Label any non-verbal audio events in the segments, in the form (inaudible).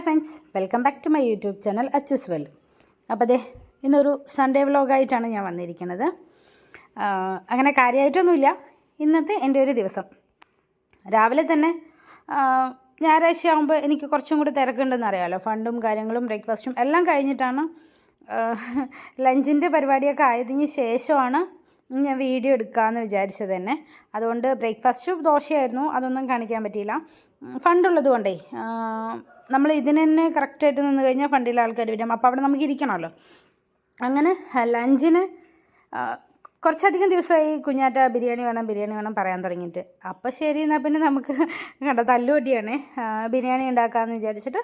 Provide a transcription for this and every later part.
Hi friends. Welcome back to my YouTube channel Achus well അപ്പോൾ അതെ ഇന്നൊരു Sunday വ്ലോഗായിട്ടാണ് ഞാൻ വന്നിരിക്കുന്നത്. അങ്ങനെ കാര്യമായിട്ടൊന്നുമില്ല ഇന്നത്തെ എന്റെ ഒരു ദിവസം. രാവിലെ തന്നെ ഞായറാഴ്ച ആകുമ്പോൾ എനിക്ക് കുറച്ചും കൂടി തിരക്കുണ്ടെന്ന് അറിയാമല്ലോ ഫണ്ടും കാര്യങ്ങളും ബ്രേക്ക്ഫാസ്റ്റും എല്ലാം കഴിഞ്ഞിട്ടാണ് ലഞ്ചിന്റെ പരിപാടിയൊക്കെ ആയതിന് ശേഷമാണ് ഞാൻ വീഡിയോ എടുക്കാമെന്ന് വിചാരിച്ചത് തന്നെ. അതുകൊണ്ട് ബ്രേക്ക്ഫാസ്റ്റ് ദോശയായിരുന്നു. അതൊന്നും കാണിക്കാൻ പറ്റിയില്ല. ഫണ്ടുള്ളത് കൊണ്ടേ നമ്മൾ ഇതിന് തന്നെ കറക്റ്റായിട്ട് നിന്ന് കഴിഞ്ഞാൽ ഫണ്ടിലെ ആൾക്കാർ വരും. അപ്പോൾ അവിടെ നമുക്ക് ഇരിക്കണമല്ലോ. അങ്ങനെ ലഞ്ചിന് കുറച്ചധികം ദിവസമായി കുഞ്ഞാറ്റ ബിരിയാണി വേണം ബിരിയാണി വേണം പറയാൻ തുടങ്ങിയിട്ട്. അപ്പോൾ ശരി എന്നാൽ പിന്നെ നമുക്ക് കണ്ട തല്ലുപൊടിയാണ് ബിരിയാണി ഉണ്ടാക്കാമെന്ന് വിചാരിച്ചിട്ട്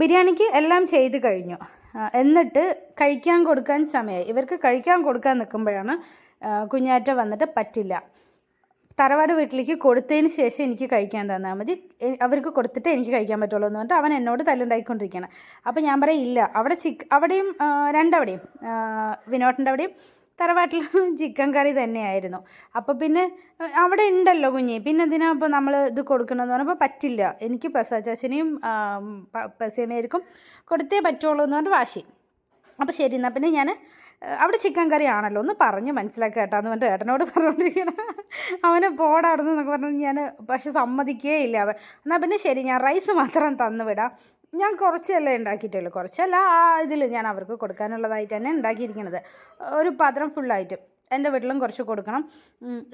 ബിരിയാണിക്ക് എല്ലാം ചെയ്ത് കഴിഞ്ഞു. എന്നിട്ട് കഴിക്കാൻ കൊടുക്കാൻ സമയമായി ഇവർക്ക് കഴിക്കാൻ കൊടുക്കാൻ നിൽക്കുമ്പോഴാണ് കുഞ്ഞാറ്റ വന്നിട്ട് പറ്റില്ല. തറവാട് വീട്ടിലേക്ക് കൊടുത്തതിന് ശേഷം എനിക്ക് കഴിക്കാൻ തന്നാൽ മതി. അവർക്ക് കൊടുത്തിട്ട് എനിക്ക് കഴിക്കാൻ പറ്റുള്ളൂ എന്ന് പറഞ്ഞിട്ട് അവൻ എന്നോട് തല്ലുണ്ടായിക്കൊണ്ടിരിക്കുകയാണ്. അപ്പോൾ ഞാൻ പറയും ഇല്ല അവിടെ ചിക്ക് അവിടെയും രണ്ടവിടെയും വിനോട്ടിന്റെ അവിടെയും തറവാട്ടിൽ (laughs) ചിക്കൻ കറി തന്നെയായിരുന്നു. അപ്പോൾ പിന്നെ അവിടെ ഉണ്ടല്ലോ കുഞ്ഞി. പിന്നെ എന്തിനാ അപ്പോൾ നമ്മൾ ഇത് കൊടുക്കണമെന്ന് പറഞ്ഞപ്പോൾ പറ്റില്ല. എനിക്ക് പെസാച്ചാച്ചനെയും പെസേമേർക്കും കൊടുത്തേ പറ്റുള്ളൂ എന്ന് പറഞ്ഞിട്ട് വാശി. അപ്പോൾ ശരി എന്നാൽ പിന്നെ ഞാൻ അവിടെ ചിക്കൻ കറി ആണല്ലോ ഒന്ന് പറഞ്ഞ് മനസ്സിലാക്കി കേട്ടാന്ന് പറഞ്ഞിട്ട് ഏട്ടനോട് പറഞ്ഞുകൊണ്ടിരിക്കണം അവന് പോടാടുന്നു എന്നൊക്കെ പറഞ്ഞു ഞാൻ പക്ഷെ സമ്മതിക്കേ ഇല്ല അവൻ എന്നാൽ പിന്നെ ശരി ഞാൻ റൈസ് മാത്രം തന്നു വിടാം. ഞാൻ കുറച്ചല്ലേ ഉണ്ടാക്കിയിട്ടുള്ളൂ. കുറച്ചല്ല ആ ഇതിൽ ഞാൻ അവർക്ക് കൊടുക്കാനുള്ളതായിട്ട് തന്നെ ഉണ്ടാക്കിയിരിക്കുന്നത് ഒരു പാത്രം ഫുള്ളായിട്ട് എന്റെ വീട്ടിലും കുറച്ച് കൊടുക്കണം.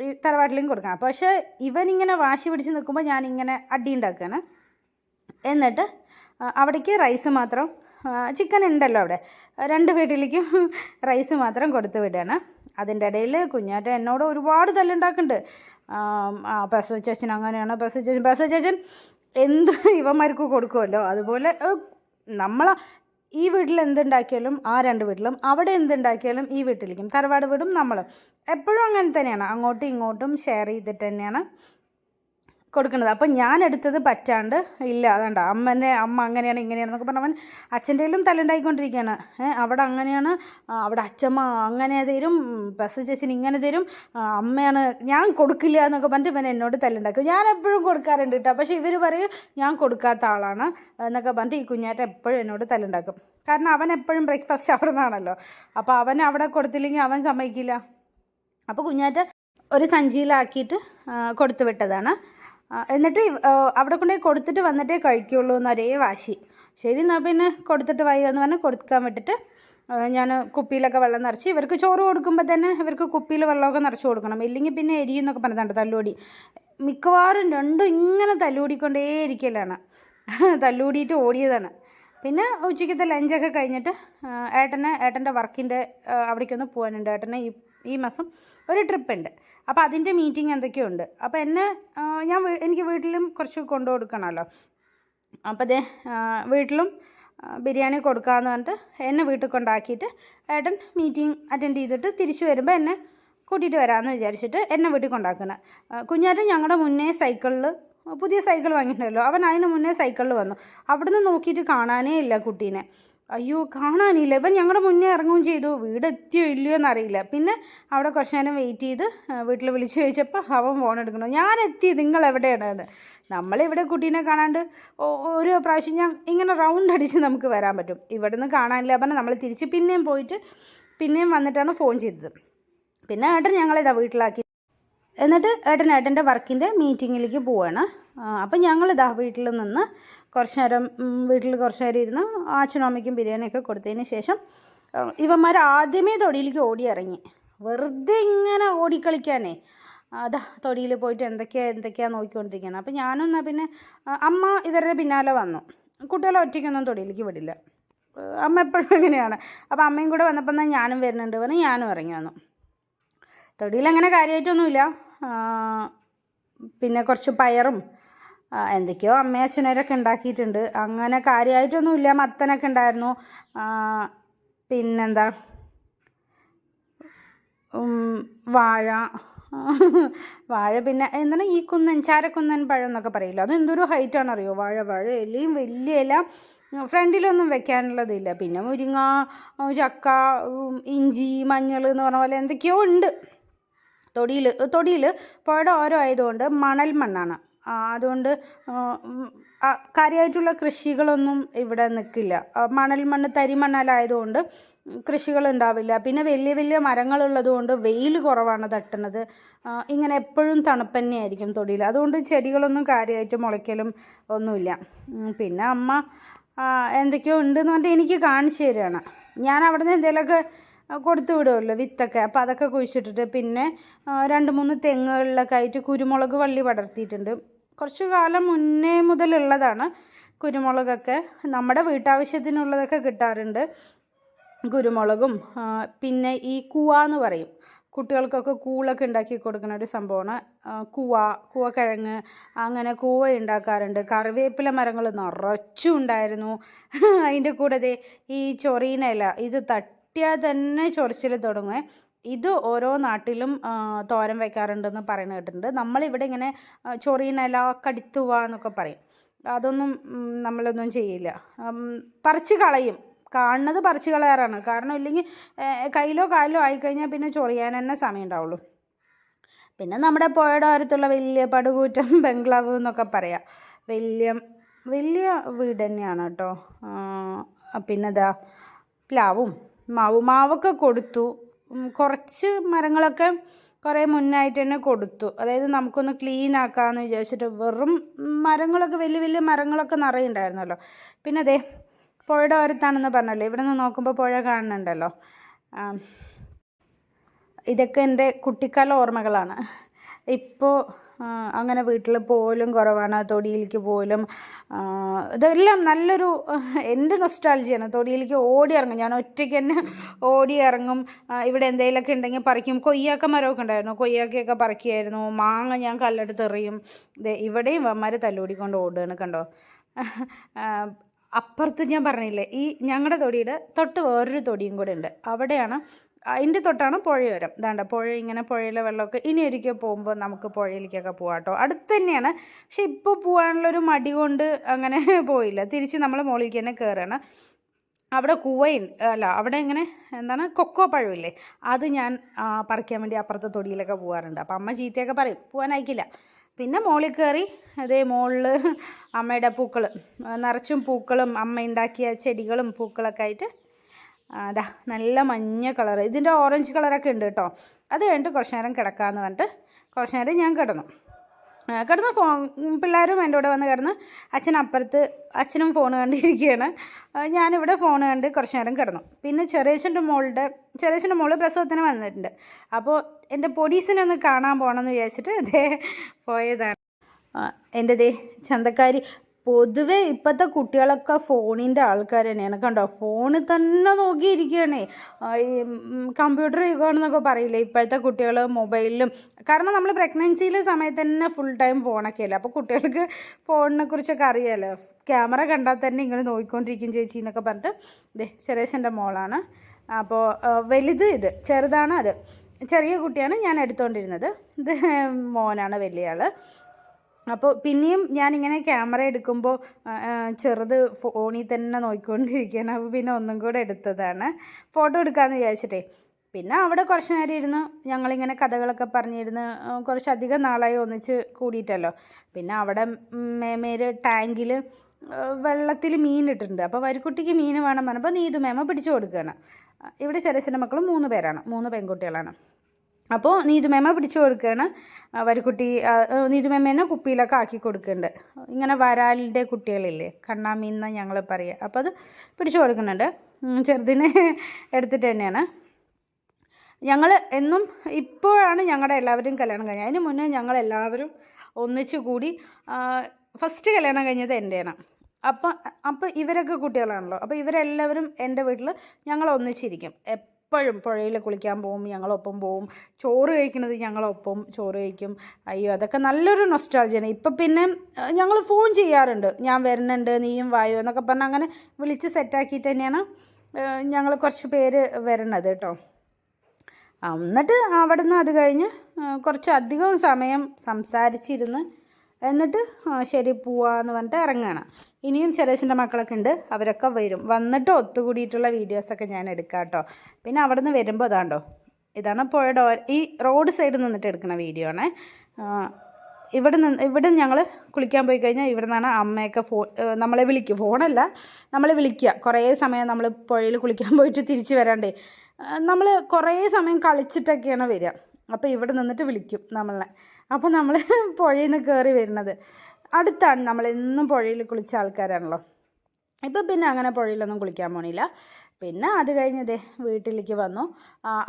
ഈ തറവാട്ടിലും കൊടുക്കണം. പക്ഷേ ഇവനിങ്ങനെ വാശി പിടിച്ച് നിൽക്കുമ്പോൾ ഞാനിങ്ങനെ അടി ഉണ്ടാക്കുകയാണ് എന്നിട്ട് അവിടേക്ക് റൈസ് മാത്രം ചിക്കൻ ഉണ്ടല്ലോ അവിടെ. രണ്ട് വീട്ടിലേക്കും റൈസ് മാത്രം കൊടുത്തു വിടുകയാണ് അതിന്റെ ഇടയിൽ കുഞ്ഞാറ്റ എന്നോട് ഒരുപാട് തല്ലുണ്ടാക്കുന്നുണ്ട്. ബസ് ചേച്ചൻ അങ്ങനെയാണ്. പെസ ചേച്ചൻ പെസ ചേച്ചൻ എന്ത് ഇവന്മാർക്ക് കൊടുക്കുമല്ലോ? അതുപോലെ നമ്മൾ ഈ വീട്ടിൽ എന്തുണ്ടാക്കിയാലും ആ രണ്ട് വീട്ടിലും അവിടെ എന്തുണ്ടാക്കിയാലും ഈ വീട്ടിലേക്കും തറവാട് വീടും നമ്മൾ എപ്പോഴും അങ്ങനെ തന്നെയാണ്. അങ്ങോട്ടും ഇങ്ങോട്ടും ഷെയർ ചെയ്തിട്ട് തന്നെയാണ്. കൊടുക്കുന്നത്. അപ്പം ഞാൻ എടുത്തത് പറ്റാണ്ട് ഇല്ല. അതണ്ട അമ്മനെ അമ്മ അങ്ങനെയാണ് ഇങ്ങനെയാണെന്നൊക്കെ എന്നൊക്കെ അവൻ അച്ഛന്റെയിലും തല്ലുണ്ടായിക്കൊണ്ടിരിക്കുകയാണ്. അവിടെ അങ്ങനെയാണ് അവിടെ അച്ഛമ്മ അങ്ങനെ തരും ബസ് ചേച്ചി ഇങ്ങനെ തരും അമ്മയാണ് ഞാൻ കൊടുക്കില്ല എന്നൊക്കെ പറഞ്ഞിട്ട് ഇവൻ എന്നോട് തല്ലുണ്ടാക്കും. ഞാൻ എപ്പോഴും കൊടുക്കാറുണ്ട് കേട്ടോ. പക്ഷേ ഇവർ പറയും ഞാൻ കൊടുക്കാത്ത ആളാണ് എന്നൊക്കെ പറഞ്ഞിട്ട് ഈ കുഞ്ഞാറ്റ എപ്പോഴും എന്നോട് തല്ലുണ്ടാക്കും. കാരണം അവൻ എപ്പോഴും ബ്രേക്ക്ഫാസ്റ്റ് അവിടെ നിന്നാണല്ലോ അപ്പോൾ അവൻ അവിടെ കൊടുത്തില്ലെങ്കിൽ അവൻ സമ്മതിക്കില്ല. അപ്പോൾ കുഞ്ഞാറ്റ ഒരു സഞ്ചിയിലാക്കിയിട്ട് കൊടുത്തു വിട്ടതാണ്. എന്നിട്ട് അവിടെ കൊണ്ടുപോയി കൊടുത്തിട്ട് വന്നിട്ടേ കഴിക്കുള്ളൂ ഒരേ വാശി. ശരി എന്നാൽ പിന്നെ കൊടുത്തിട്ട് വൈ എന്ന് പറഞ്ഞ് കൊടുക്കാൻ വിട്ടിട്ട് ഞാൻ കുപ്പിയിലൊക്കെ വെള്ളം നിറച്ച് ഇവർക്ക് ചോറ് കൊടുക്കുമ്പോൾ തന്നെ ഇവർക്ക് കുപ്പിയിൽ വെള്ളമൊക്കെ നിറച്ച് കൊടുക്കണം. ഇല്ലെങ്കിൽ പിന്നെ എരിയെന്നൊക്കെ പറഞ്ഞിട്ടുണ്ട് തല്ലുകൂടി. മിക്കവാറും രണ്ടും ഇങ്ങനെ തല്ലുകൂടിക്കൊണ്ടേ ഇരിക്കലാണ്. തല്ലുകൂടിയിട്ട് ഓടിയതാണ്. പിന്നെ ഉച്ചയ്ക്കത്തെ ലഞ്ചൊക്കെ കഴിഞ്ഞിട്ട് ഏട്ടന് ഏട്ടന്റെ വർക്കിന്റെ അവിടേക്കൊന്ന് പോകാനുണ്ട്. ഏട്ടനെ ഈ ഈ മാസം ഒരു ട്രിപ്പ് ഉണ്ട് അപ്പോൾ അതിന്റെ മീറ്റിംഗ് എന്തൊക്കെയുണ്ട്? അപ്പോൾ എന്നെ ഞാൻ എനിക്ക് വീട്ടിലും കുറച്ച് കൊണ്ടു കൊടുക്കണമല്ലോ. അപ്പോൾ അതേ വീട്ടിലും ബിരിയാണി കൊടുക്കാമെന്ന് പറഞ്ഞിട്ട് എന്നെ വീട്ടിൽ കൊണ്ടാക്കിയിട്ട് ഏട്ടൻ മീറ്റിംഗ് അറ്റൻഡ് ചെയ്തിട്ട് തിരിച്ചു വരുമ്പോൾ എന്നെ കൂട്ടിയിട്ട് വരാമെന്ന് വിചാരിച്ചിട്ട് എന്നെ വീട്ടിൽ കൊണ്ടാക്കണം. കുഞ്ഞാറ്റൻ ഞങ്ങളുടെ മുന്നേ സൈക്കിളിൽ പുതിയ സൈക്കിൾ വാങ്ങിയിട്ടുണ്ടല്ലോ. അവൻ അതിന് മുന്നേ സൈക്കിളിൽ വന്നു. അവിടുന്ന് നോക്കിയിട്ട് കാണാനേ ഇല്ല കുട്ടീനെ. അയ്യോ കാണാനില്ല. ഇവൻ ഞങ്ങളുടെ മുന്നേ ഇറങ്ങുകയും ചെയ്തു. വീട് എത്തിയോ ഇല്ലയോ എന്നറിയില്ല. പിന്നെ അവിടെ കുറച്ച് നേരം വെയിറ്റ് ചെയ്ത് വീട്ടിൽ വിളിച്ച് ചോദിച്ചപ്പോൾ അവൻ ഫോൺ എടുക്കണം ഞാൻ എത്തി നിങ്ങൾ എവിടെയാണ് നമ്മളിവിടെ കുട്ടീനെ കാണാണ്ട് ഒരു പ്രാവശ്യം ഞാൻ ഇങ്ങനെ റൗണ്ട് അടിച്ച് നമുക്ക് വരാൻ പറ്റും. ഇവിടെ നിന്ന് കാണാനില്ല. പറഞ്ഞാൽ നമ്മൾ തിരിച്ച് പിന്നെയും പോയിട്ട് പിന്നെയും വന്നിട്ടാണ് ഫോൺ ചെയ്തത്. പിന്നെ ഏട്ടൻ ഞങ്ങളിതാ വീട്ടിലാക്കി. എന്നിട്ട് ഏട്ടൻ ഏട്ടന്റെ വർക്കിന്റെ മീറ്റിങ്ങിലേക്ക് പോവാണ്. അപ്പം ഞങ്ങളിതാ വീട്ടിൽ നിന്ന് കുറച്ച് നേരം വീട്ടിൽ കുറച്ച് നേരം ഇരുന്ന് അച്ഛനും അമ്മയ്ക്കും ബിരിയാണിയൊക്കെ കൊടുത്തതിന് ശേഷം ഇവന്മാർ ആദ്യമേ തൊടിയിലേക്ക് ഓടി ഇറങ്ങി വെറുതെ ഇങ്ങനെ ഓടിക്കളിക്കാനേ. അതാ തൊടിയിൽ പോയിട്ട് എന്തൊക്കെയാ എന്തൊക്കെയാ നോക്കിക്കൊണ്ടിരിക്കുകയാണ് അപ്പോൾ ഞാനൊന്നാ പിന്നെ അമ്മ ഇവരുടെ പിന്നാലെ വന്നു. കുട്ടികളെ ഒറ്റയ്ക്കൊന്നും തൊടിയിലേക്ക് വിടില്ല. അമ്മ എപ്പോഴും അങ്ങനെയാണ് അപ്പോൾ അമ്മയും കൂടെ വന്നപ്പോൾ എന്നാൽ ഞാനും വരുന്നുണ്ട് പറഞ്ഞ് ഞാനും ഇറങ്ങി വന്നു. തൊടിയിൽ അങ്ങനെ കാര്യമായിട്ടൊന്നുമില്ല. പിന്നെ കുറച്ച് പയറും എന്തൊക്കെയോ അമ്മയും അച്ഛനവരൊക്കെ ഉണ്ടാക്കിയിട്ടുണ്ട്. അങ്ങനെ കാര്യമായിട്ടൊന്നുമില്ല. മത്തനൊക്കെ ഉണ്ടായിരുന്നു. പിന്നെന്താ? വാഴ. വാഴ പിന്നെ എന്താണ് ഈ കുന്നൻ ചാരക്കുന്നൻ പഴം എന്നൊക്കെ പറയില്ല? അത് എന്തൊരു ഹൈറ്റാണ് അറിയോ വാഴ വാഴ ഇലയും വലിയ ഇല. ഫ്രണ്ടിലൊന്നും വെക്കാനുള്ളതില്ല. പിന്നെ മുരിങ്ങ ചക്ക ഇഞ്ചി മഞ്ഞൾ എന്ന് പറഞ്ഞ പോലെ എന്തൊക്കെയോ ഉണ്ട്. തൊടിയിൽ തൊടിയിൽ പുഴയുടെ ഓരോ ആയതുകൊണ്ട് മണൽ മണ്ണാണ്. അതുകൊണ്ട് കാര്യമായിട്ടുള്ള കൃഷികളൊന്നും ഇവിടെ നിൽക്കില്ല. മണൽ മണ്ണ് തരി കൃഷികൾ ഉണ്ടാവില്ല പിന്നെ വലിയ വലിയ മരങ്ങളുള്ളത് കൊണ്ട് വെയിൽ കുറവാണ് തട്ടുന്നത്. ഇങ്ങനെ എപ്പോഴും തണുപ്പ് തന്നെയായിരിക്കും തൊടിയിൽ. അതുകൊണ്ട് ചെടികളൊന്നും കാര്യമായിട്ട് മുളയ്ക്കലും ഒന്നുമില്ല. പിന്നെ അമ്മ എന്തൊക്കെയോ ഉണ്ടെന്ന് പറഞ്ഞിട്ട് എനിക്ക് കാണിച്ചു തരികയാണ് ഞാൻ അവിടെ നിന്ന് എന്തെങ്കിലുമൊക്കെ കൊടുത്തു വിടുമല്ലോ വിത്തൊക്കെ. അപ്പോൾ അതൊക്കെ കുഴിച്ചിട്ടിട്ട് പിന്നെ രണ്ട് മൂന്ന് തെങ്ങുകളിലൊക്കെ ആയിട്ട് കുരുമുളക് വള്ളി പടർത്തിയിട്ടുണ്ട്. കുറച്ച് കാലം മുന്നേ മുതലുള്ളതാണ് കുരുമുളകൊക്കെ. നമ്മുടെ വീട്ടാവശ്യത്തിനുള്ളതൊക്കെ കിട്ടാറുണ്ട്. കുരുമുളകും പിന്നെ ഈ കൂവ എന്ന് പറയും. കുട്ടികൾക്കൊക്കെ കൂളൊക്കെ ഉണ്ടാക്കി കൊടുക്കുന്ന ഒരു സംഭവമാണ്. കൂവ കൂവക്കിഴങ്ങ് അങ്ങനെ കൂവ ഉണ്ടാക്കാറുണ്ട്. കറിവേപ്പില മരങ്ങൾ നിറച്ചും ഉണ്ടായിരുന്നു. (laughs) അതിന്റെ കൂടെ ഈ ചൊറീനയില ഇത് തട്ടിയാൽ തന്നെ ചൊറിച്ചിൽ തുടങ്ങുമേ ഇത് ഓരോ നാട്ടിലും തോരം തോരൻ വയ്ക്കാറുണ്ടെന്ന് പറയുന്നത് കേട്ടിട്ടുണ്ട്. നമ്മളിവിടെ ഇങ്ങനെ ആ, ചൊറീനയില കടിത്തുവ എന്നൊക്കെ പറയും. അതൊന്നും നമ്മളൊന്നും ചെയ്യില്ല. പറിച്ച് കളയും. കാണുന്നത് പറിച്ച് കളയാറാണ്. കാരണം ഇല്ലെങ്കിൽ കയ്യിലോ കാലിലോ ആയിക്കഴിഞ്ഞാൽ പിന്നെ ചൊറിയാൻ തന്നെ സമയം ഉണ്ടാവുള്ളൂ. പിന്നെ നമ്മുടെ പുഴയുടെ ഓരത്തുള്ള വലിയ പടുകൂറ്റം (laughs) ബംഗ്ലാവ് എന്നൊക്കെ പറയാം. വലിയ വലിയ വീട് തന്നെയാണ് കേട്ടോ. പിന്നെന്താ? പ്ലാവും മാവ്. മാവൊക്കെ കൊടുത്തു. കുറച്ച് മരങ്ങളൊക്കെ കുറേ മുന്നായിട്ട് തന്നെ കൊടുത്തു. അതായത് നമുക്കൊന്ന് ക്ലീൻ ആക്കാമെന്ന് വിചാരിച്ചിട്ട് വെറും മരങ്ങളൊക്കെ വലിയ വലിയ മരങ്ങളൊക്കെ നിറയുണ്ടായിരുന്നല്ലോ. പിന്നെ അതെ പുഴയുടെ ഓരത്താണെന്ന് പറഞ്ഞല്ലോ. ഇവിടെ നിന്ന് നോക്കുമ്പോൾ പുഴ കാണുന്നുണ്ടല്ലോ. ഇതൊക്കെ എന്റെ കുട്ടിക്കാല ഓർമ്മകളാണ്. ഇപ്പോൾ അങ്ങനെ വീട്ടിൽ പോലും കുറവാണ്. തൊടിയിലേക്ക് പോലും ഇതെല്ലാം നല്ലൊരു എന്റെ നൊസ്റ്റാൾജിയാണ് തൊടിയിലേക്ക് ഓടി ഇറങ്ങും. ഞാൻ ഒറ്റയ്ക്ക് തന്നെ ഓടി ഇറങ്ങും. ഇവിടെ എന്തെങ്കിലുമൊക്കെ ഉണ്ടെങ്കിൽ പറിക്കും. കൊയ്യാക്ക മരമൊക്കെ ഉണ്ടായിരുന്നു കൊയ്യാക്കയൊക്കെ പറിക്കുമായിരുന്നു മാങ്ങ ഞാൻ കല്ലെടുത്ത് എറിയും. ഇവിടെയും വന്മാർ തല്ലോടിക്കൊണ്ട് ഓടുകയാണ് കണ്ടോ? അപ്പുറത്ത് ഞാൻ പറഞ്ഞില്ലേ ഈ ഞങ്ങളുടെ തൊടിയുടെ തൊട്ട് വേറൊരു തൊടിയും കൂടെ ഉണ്ട് അവിടെയാണ് അതിന്റെ തൊട്ടാണ് പുഴയോരം ഇതാണ്ട പുഴ ഇങ്ങനെ പുഴയിലെ വെള്ളമൊക്കെ ഇനി ഒരിക്കൽ പോകുമ്പോൾ നമുക്ക് പുഴയിലേക്കൊക്കെ പോകാം കേട്ടോ. അടുത്ത് തന്നെയാണ്. പക്ഷെ ഇപ്പോൾ പോകാനുള്ളൊരു മടി കൊണ്ട് അങ്ങനെ (laughs) പോയില്ല. തിരിച്ച് നമ്മൾ മുകളിലേക്ക് തന്നെ കയറുകയാണ് അവിടെ കൂവയും അല്ല അവിടെ ഇങ്ങനെ എന്താണ് കൊക്കോ പഴമില്ലേ? അത് ഞാൻ പറിക്കാൻ വേണ്ടി അപ്പുറത്തെ തൊടിയിലൊക്കെ പോകാറുണ്ട് അപ്പം അമ്മ ചീത്തയൊക്കെ പറയും പോകാൻ അയക്കില്ല. പിന്നെ മുകളിൽ കയറി അതേ മുകളിൽ അമ്മയുടെ പൂക്കൾ നിറച്ചും പൂക്കളും അമ്മ ഉണ്ടാക്കിയ ചെടികളും പൂക്കളൊക്കെ ആയിട്ട് അതാ നല്ല മഞ്ഞ കളർ ഇതിന്റെ ഓറഞ്ച് കളറൊക്കെ ഉണ്ട് കേട്ടോ. അത് കഴിഞ്ഞിട്ട് കുറച്ച് നേരം കിടക്കാമെന്ന് പറഞ്ഞിട്ട് കുറച്ച് നേരം ഞാൻ കിടന്നു. കിടന്ന് ഫോൺ പിള്ളേരും എന്റെ കൂടെ വന്ന് കിടന്ന് അച്ഛൻ അപ്പുറത്ത് അച്ഛനും ഫോൺ കണ്ടിരിക്കുകയാണ്. ഞാനിവിടെ ഫോൺ കണ്ട് കുറച്ച് നേരം കിടന്നു. പിന്നെ ചെറിയച്ഛന്റെ മോളുടെ ചെറിയച്ഛന്റെ മോൾ പ്രസവത്തിന് വന്നിട്ടുണ്ട്. അപ്പോൾ എന്റെ പൊടീസിനെ ഒന്ന് കാണാൻ പോകണമെന്ന് വിചാരിച്ചിട്ട് അതേ പോയതാണ്. എന്റെ ദേ ചന്തക്കാരി പൊതുവെ ഇപ്പോഴത്തെ കുട്ടികളൊക്കെ ഫോണിന്റെ ആൾക്കാർ തന്നെയാണ്. കണ്ടോ? ഫോണിൽ തന്നെ നോക്കിയിരിക്കുകയാണ്. ഈ കമ്പ്യൂട്ടർ യുഗമാണെന്നൊക്കെ പറയില്ലേ? ഇപ്പോഴത്തെ കുട്ടികൾ മൊബൈലിലും കാരണം നമ്മൾ പ്രഗ്നൻസിയിലെ സമയത്ത് തന്നെ ഫുൾ ടൈം ഫോണൊക്കെ അല്ലേ? അപ്പോൾ കുട്ടികൾക്ക് ഫോണിനെ കുറിച്ചൊക്കെ അറിയാമല്ലോ ക്യാമറ കണ്ടാൽ തന്നെ ഇങ്ങനെ നോക്കിക്കൊണ്ടിരിക്കും ചേച്ചി എന്നൊക്കെ പറഞ്ഞിട്ട് ദേ ചെറേശന്റെ മോളാണ്. അപ്പോൾ വലുത് ഇത് ചെറുതാണ് അത്. ചെറിയ കുട്ടിയാണ് ഞാൻ എടുത്തുകൊണ്ടിരുന്നത് ഇത് മോനാണ് വലിയ ആൾ അപ്പോൾ പിന്നെയും ഞാനിങ്ങനെ ക്യാമറ എടുക്കുമ്പോൾ ചെറുത് ഫോണിൽ തന്നെ നോക്കിക്കൊണ്ടിരിക്കുകയാണ്. അപ്പോൾ പിന്നെ ഒന്നും കൂടെ എടുത്തതാണ്. ഫോട്ടോ എടുക്കാമെന്ന് വിചാരിച്ചിട്ടേ. പിന്നെ അവിടെ കുറച്ച് നേരം ഇരുന്ന് ഞങ്ങളിങ്ങനെ കഥകളൊക്കെ പറഞ്ഞിരുന്ന് കുറച്ചധികം നാളായി ഒന്നിച്ച് കൂടിയിട്ടല്ലോ. പിന്നെ അവിടെ മേമേര് ടാങ്കിൽ വെള്ളത്തിൽ മീൻ ഇട്ടിട്ടുണ്ട്. അപ്പോൾ വരിക്കുട്ടിക്ക് മീൻ വേണം പറഞ്ഞപ്പോൾ നീതു മേമ പിടിച്ചു കൊടുക്കുകയാണ്. ഇവിടെ ചെറിയ മക്കളും മൂന്ന് പേരാണ്. മൂന്ന് പെൺകുട്ടികളാണ്. അപ്പോൾ നീതുമേമ പിടിച്ചു കൊടുക്കുകയാണ് വരിക്കുട്ടി നീതുമേമേനെ കുപ്പിയിലൊക്കെ ആക്കി കൊടുക്കുന്നുണ്ട്. ഇങ്ങനെ വരാലിന്റെ കുട്ടികളില്ലേ കണ്ണാമീൻ എന്നാണ് ഞങ്ങൾ പറയുക അപ്പോൾ അത് പിടിച്ചു കൊടുക്കുന്നുണ്ട്. ചെറുതിനെ (laughs) എടുത്തിട്ട് തന്നെയാണ്. ഞങ്ങൾ എന്നും ഇപ്പോഴാണ് ഞങ്ങളുടെ എല്ലാവരും കല്യാണം കഴിഞ്ഞത്. അതിന് മുന്നേ ഞങ്ങളെല്ലാവരും ഒന്നിച്ചു കൂടി ഫസ്റ്റ് കല്യാണം കഴിഞ്ഞത് എന്റെയാണ് അപ്പം അപ്പം ഇവരൊക്കെ കുട്ടികളാണല്ലോ. അപ്പോൾ ഇവരെല്ലാവരും എന്റെ വീട്ടിൽ ഞങ്ങൾ ഒന്നിച്ചിരിക്കും എപ്പോഴും പുഴയിൽ കുളിക്കാൻ പോകും ഞങ്ങളൊപ്പം പോവും. ചോറ് കഴിക്കുന്നത് ഞങ്ങളൊപ്പം ചോറ് കഴിക്കും. അയ്യോ അതൊക്കെ നല്ലൊരു നൊസ്റ്റാൾജിയാണ് ഇപ്പം പിന്നെ ഞങ്ങൾ ഫോൺ ചെയ്യാറുണ്ട്. ഞാൻ വരുന്നുണ്ട് നീയും വായോ എന്നൊക്കെ പറഞ്ഞ് അങ്ങനെ വിളിച്ച് സെറ്റാക്കിയിട്ട് തന്നെയാണ് ഞങ്ങൾ കുറച്ച് പേര് വരണത് കേട്ടോ എന്നിട്ട് അവിടെ നിന്ന് അത് കഴിഞ്ഞ് കുറച്ചധികം സമയം സംസാരിച്ചിരുന്ന് എന്നിട്ട് ശരി പോവാന്ന് പറഞ്ഞിട്ട് ഇറങ്ങുകയാണ് ഇനിയും ചെറിയച്ഛന്റെ മക്കളൊക്കെ ഉണ്ട് അവരൊക്കെ വരും. വന്നിട്ട് ഒത്തുകൂടിയിട്ടുള്ള വീഡിയോസൊക്കെ ഞാൻ എടുക്കാം കേട്ടോ. പിന്നെ അവിടെ നിന്ന് വരുമ്പോൾ ഇതാണ്ടോ ഇതാണ് പുഴയുടെ ഈ റോഡ് സൈഡിൽ നിന്നിട്ട് എടുക്കുന്ന വീഡിയോ ആണ്. ഇവിടെ നിന്ന് ഇവിടെ ഞങ്ങൾ കുളിക്കാൻ പോയി കഴിഞ്ഞാൽ ഇവിടെ നിന്നാണ് അമ്മയൊക്കെ ഫോ ഏഹ് നമ്മളെ വിളിക്കുക ഫോണല്ല നമ്മളെ വിളിക്കുക കുറേ സമയം നമ്മൾ പുഴയിൽ കുളിക്കാൻ പോയിട്ട് തിരിച്ച് വരാണ്ടേ. നമ്മൾ കുറേ സമയം കളിച്ചിട്ടൊക്കെയാണ് വരിക. അപ്പോൾ ഇവിടെ നിന്നിട്ട് വിളിക്കും നമ്മളെ. അപ്പോൾ നമ്മൾ (laughs) പുഴയിൽ നിന്ന് കയറി വരുന്നത്. അടുത്താണ് നമ്മൾ എന്നും പുഴയിൽ കുളിച്ച ആൾക്കാരാണല്ലോ. ഇപ്പം പിന്നെ അങ്ങനെ പുഴയിലൊന്നും കുളിക്കാൻ പോണില്ല. പിന്നെ അത് കഴിഞ്ഞതേ വീട്ടിലേക്ക് വന്നു.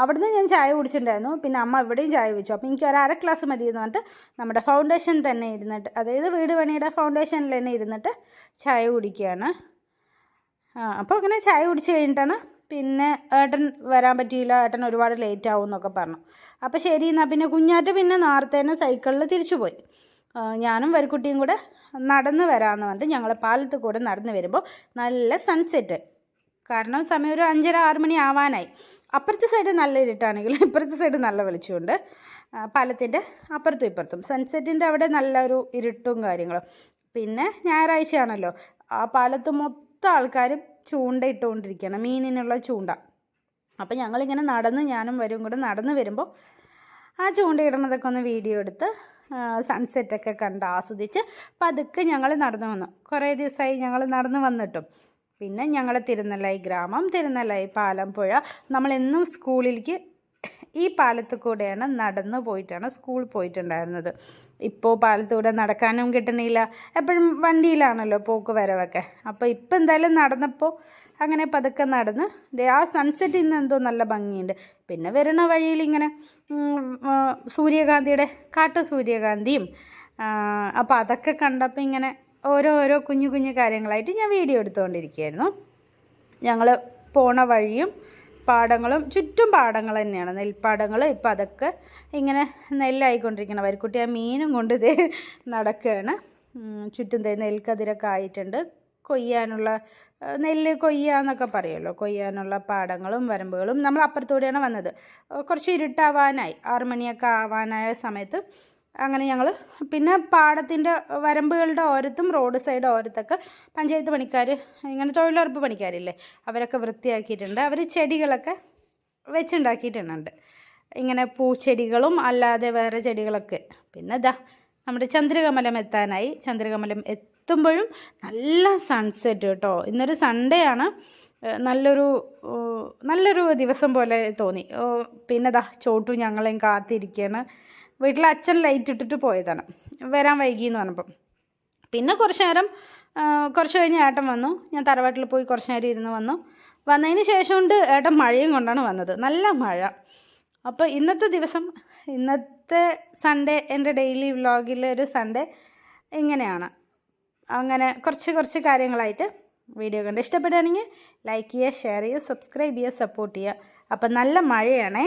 അവിടുന്ന് ഞാൻ ചായ കുടിച്ചിട്ടുണ്ടായിരുന്നു. പിന്നെ അമ്മ ഇവിടെയും ചായ വെച്ചു അപ്പോൾ എനിക്ക് ഒരു അര ക്ലാസ് മതി എന്ന് പറഞ്ഞിട്ട് നമ്മുടെ ഫൗണ്ടേഷൻ തന്നെ ഇരുന്നിട്ട് അതായത് വീട് പണിയുടെ ഫൗണ്ടേഷനിൽ തന്നെ ഇരുന്നിട്ട് ചായ കുടിക്കുകയാണ്. അപ്പോൾ അങ്ങനെ ചായ കുടിച്ച് കഴിഞ്ഞിട്ടാണ് പിന്നെ ഏട്ടൻ വരാൻ പറ്റിയില്ല ഏട്ടൻ ഒരുപാട് ലേറ്റ് ആവും എന്നൊക്കെ പറഞ്ഞു. അപ്പോൾ ശരി എന്നാൽ പിന്നെ കുഞ്ഞാറ്റ് പിന്നെ നേരത്തേനെ സൈക്കിളിൽ തിരിച്ചു പോയി. ഞാനും വരിക്കുട്ടിയും കൂടെ നടന്ന് വരാമെന്ന് പറഞ്ഞിട്ട് ഞങ്ങൾ പാലത്ത് കൂടെ നടന്ന് വരുമ്പോൾ നല്ല സൺസെറ്റ് കാരണം സമയം ഒരു അഞ്ചര ആറ് മണി ആവാനായി. അപ്പുറത്തെ സൈഡ് നല്ല ഇരുട്ടാണെങ്കിൽ ഇപ്പുറത്തെ സൈഡ് നല്ല വെളിച്ചമുണ്ട്. പാലത്തിന്റെ അപ്പുറത്തും ഇപ്പുറത്തും. സൺസെറ്റിന്റെ അവിടെ നല്ലൊരു ഇരുട്ടും കാര്യങ്ങളും. പിന്നെ ഞായറാഴ്ചയാണല്ലോ. ആ പാലത്ത് മൊത്തം ആൾക്കാരും ചൂണ്ട ഇട്ടുകൊണ്ടിരിക്കുകയാണ് മീനിനുള്ള ചൂണ്ട. അപ്പം ഞങ്ങളിങ്ങനെ നടന്ന് ഞാനും വരും കൂടെ നടന്ന് വരുമ്പോൾ ആ ചൂണ്ടയിടുന്നതൊക്കെ ഒന്ന് വീഡിയോ എടുത്ത് സൺസെറ്റൊക്കെ കണ്ട് ആസ്വദിച്ച് പതുക്കെ ഞങ്ങൾ നടന്നു വന്നു. കുറേ ദിവസമായി ഞങ്ങൾ നടന്നു വന്നിട്ടും. പിന്നെ ഞങ്ങൾ തിരുനെല്ലായി ഗ്രാമം തിരുനെല്ലായി പാലം പുഴ നമ്മളെന്നും സ്കൂളിലേക്ക് ഈ പാലത്ത് കൂടെയാണ് നടന്നു പോയിട്ടാണ് സ്കൂൾ പോയിട്ടുണ്ടായിരുന്നത്. ഇപ്പോൾ പാലത്തൂടെ നടക്കാനും കിട്ടണില്ല. എപ്പോഴും വണ്ടിയിലാണല്ലോ പോക്ക് വരവൊക്കെ അപ്പോൾ ഇപ്പം എന്തായാലും നടന്നപ്പോൾ അങ്ങനെ പതുക്കെ നടന്ന് ആ സൺസെറ്റ് ഇന്ന് എന്തോ നല്ല ഭംഗിയുണ്ട്. പിന്നെ വരുന്ന വഴിയിൽ ഇങ്ങനെ സൂര്യകാന്തിയുടെ കാട്ടു സൂര്യകാന്തിയും അപ്പോൾ അതൊക്കെ കണ്ടപ്പോൾ ഇങ്ങനെ ഓരോ ഓരോ കുഞ്ഞു കുഞ്ഞു കാര്യങ്ങളായിട്ട് ഞാൻ വീഡിയോ എടുത്തുകൊണ്ടിരിക്കുകയായിരുന്നു ഞങ്ങൾ പോണ വഴിയും പാടങ്ങളും ചുറ്റും പാടങ്ങൾ തന്നെയാണ്. നെൽപ്പാടങ്ങൾ ഇപ്പം അതൊക്കെ ഇങ്ങനെ നെല്ലായിക്കൊണ്ടിരിക്കണം വരിക്കുട്ടി ആ മീനും കൊണ്ട് ഇതേ നടക്കുകയാണ് ചുറ്റും ദേ നെൽക്കതിരൊക്കെ ആയിട്ടുണ്ട്. കൊയ്യാനുള്ള നെല്ല് കൊയ്യാന്നൊക്കെ പറയുമല്ലോ. കൊയ്യാനുള്ള പാടങ്ങളും വരമ്പുകളും നമ്മൾ അപ്പുറത്തൂടെയാണ് വന്നത്. കുറച്ച് ഇരുട്ടാവാനായി. ആറുമണിയൊക്കെ ആവാനായ സമയത്ത് അങ്ങനെ ഞങ്ങൾ പിന്നെ പാടത്തിന്റെ വരമ്പുകളുടെ ഓരത്തും റോഡ് സൈഡ് ഓരത്തൊക്കെ പഞ്ചായത്ത് പണിക്കാർ ഇങ്ങനെ തൊഴിലുറപ്പ് പണിക്കാരില്ലേ അവരൊക്കെ വൃത്തിയാക്കിയിട്ടുണ്ട്. അവർ ചെടികളൊക്കെ വെച്ചുണ്ടാക്കിയിട്ടുണ്ട്. ഇങ്ങനെ പൂച്ചെടികളും അല്ലാതെ വേറെ ചെടികളൊക്കെ. പിന്നെ ഇതാ നമ്മുടെ ചന്ദ്രകമലം എത്താനായി. ചന്ദ്രകമലം എത്തുമ്പോഴും നല്ല സൺസെറ്റ് കേട്ടോ. ഇന്നൊരു സൺഡേ ആണ്. നല്ലൊരു നല്ലൊരു ദിവസം പോലെ തോന്നി. പിന്നെ ദാ ചോട്ടു ഞങ്ങളെയും കാത്തിരിക്കുകയാണ് വീട്ടിൽ അച്ഛൻ ലൈറ്റ് ഇട്ടിട്ട് പോയതാണ്. വരാൻ വൈകി എന്ന് പറഞ്ഞപ്പം. പിന്നെ കുറച്ച് നേരം കുറച്ച് കഴിഞ്ഞ് ഏട്ടൻ വന്നു. ഞാൻ തറവാട്ടിൽ പോയി കുറച്ച് നേരം ഇരുന്ന് വന്നു. വന്നതിന് ശേഷം കൊണ്ട് ഏട്ടൻ മഴയും കൊണ്ടാണ് വന്നത്. നല്ല മഴ. അപ്പോൾ ഇന്നത്തെ ദിവസം ഇന്നത്തെ സൺഡേ എന്റെ ഡെയിലി വ്ലോഗിലെ ഒരു സൺഡേ ഇങ്ങനെയാണ്. അങ്ങനെ കുറച്ച് കുറച്ച് കാര്യങ്ങളായിട്ട് വീഡിയോ കണ്ട്. ഇഷ്ടപ്പെടുകയാണെങ്കിൽ ലൈക്ക് ചെയ്യുക ഷെയർ ചെയ്യുക സബ്സ്ക്രൈബ് ചെയ്യുക സപ്പോർട്ട് ചെയ്യുക. അപ്പം നല്ല മഴയാണേ.